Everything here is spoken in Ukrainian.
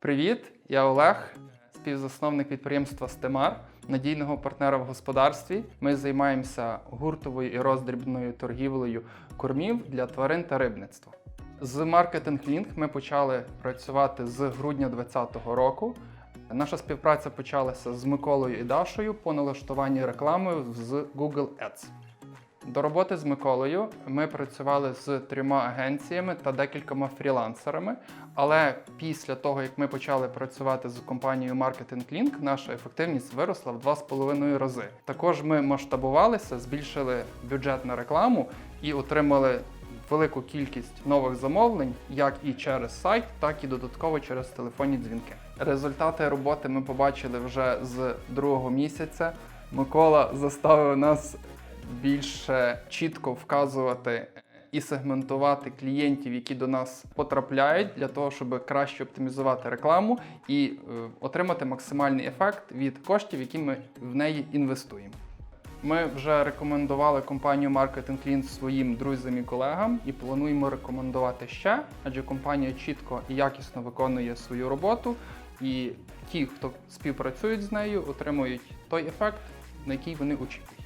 Привіт, я Олег, співзасновник підприємства Стемар, надійного партнера в господарстві. Ми займаємося гуртовою і роздрібною торгівлею кормів для тварин та рибництва. З маркетинг Link ми почали працювати з грудня 2020 року. Наша співпраця почалася з Миколою і Дашою по налаштуванні реклами з Google Ads. До роботи з Миколою ми працювали з трьома агенціями та декількома фрілансерами. Але після того, як ми почали працювати з компанією Marketing Link, наша ефективність виросла в 2,5 рази. Також ми масштабувалися, збільшили бюджет на рекламу і отримали велику кількість нових замовлень, як і через сайт, так і додатково через телефонні дзвінки. Результати роботи ми побачили вже з другого місяця. Микола заставив нас більше чітко вказувати і сегментувати клієнтів, які до нас потрапляють, для того, щоб краще оптимізувати рекламу і е, отримати максимальний ефект від коштів, які ми в неї інвестуємо. Ми вже рекомендували компанію Marketing Clean своїм друзям і колегам і плануємо рекомендувати ще, адже компанія чітко і якісно виконує свою роботу, і ті, хто співпрацюють з нею, отримують той ефект, на який вони очікують.